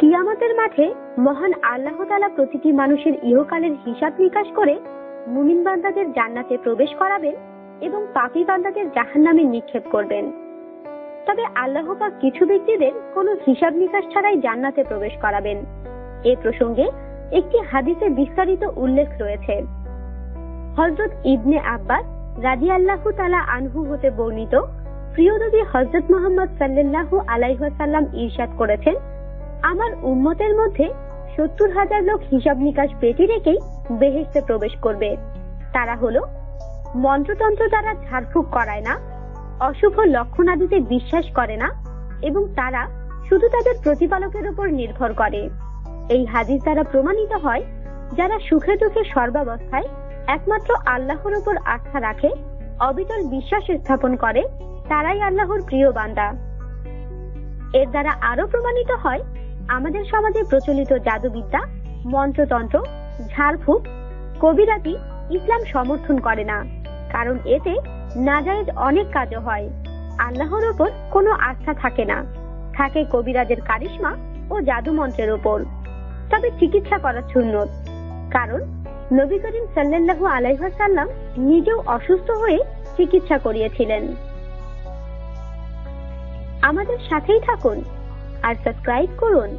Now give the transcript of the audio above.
কিয়ামতের মাঠে মহান আল্লাহ তালা প্রতিটি মানুষের ইহকালের হিসাব নিকাশ করে মুমিন বান্দাদের জান্নাতে প্রবেশ করাবেন এবং পাপী বান্দাদের জাহান্নামে নিক্ষেপ করবেন। তবে আল্লাহ পাক কিছু ব্যক্তিদের কোনো হিসাব নিকাশ ছাড়াই জান্নাতে প্রবেশ করাবেন। এ প্রসঙ্গে একটি হাদিসে বিস্তারিত উল্লেখ রয়েছে। হজরত ইবনে আব্বাস রাজি আল্লাহ তালা আনহু হতে বর্ণিত প্রিয় নবী হজরত মোহাম্মদ সাল্লাল্লাহু আলাইহাল্লাম ইরশাদ করেছেন আমার উম্মতের মধ্যে সত্তর হাজার লোক হিসাব নিকাশ পেটি রেখেই বেহেস্তে প্রবেশ করবে। তারা হলো, মন্ত্রতন্ত্র দ্বারা ঝাড়ফুঁক করায় না, অশুভ লক্ষণাদিতে বিশ্বাস করে না, এবং তারা শুধু তাদের প্রতিপালকের উপর নির্ভর করে। এই হাদিস দ্বারা প্রমাণিত হয়, যারা সুখে দুঃখে সর্বাবস্থায় একমাত্র আল্লাহর উপর আস্থা রাখে, অবিচল বিশ্বাস স্থাপন করে, তারাই আল্লাহর প্রিয় বান্দা। এর দ্বারা আরও প্রমাণিত হয় আমাদের সমাজে প্রচলিত জাদুবিদ্যা, মন্ত্রতন্ত্র, ঝাড়ফুঁক কবিরাতি ইসলাম সমর্থন করে না। কারণ এতে নাজায়েজ অনেক কাজও হয়। আল্লাহর ওপর কোনো আস্থা থাকে না। থাকে কবিরাজের কারিশমা ও জাদু মন্ত্রের ওপর। তবে চিকিৎসা করা সুন্নত। কারণ নবী করিম সাল্লাল্লাহু আলাইহাল্লাম নিজেও অসুস্থ হয়ে চিকিৎসা করিয়েছিলেন। আমাদের সাথেই থাকুন। আর সাবস্ক্রাইব করুন।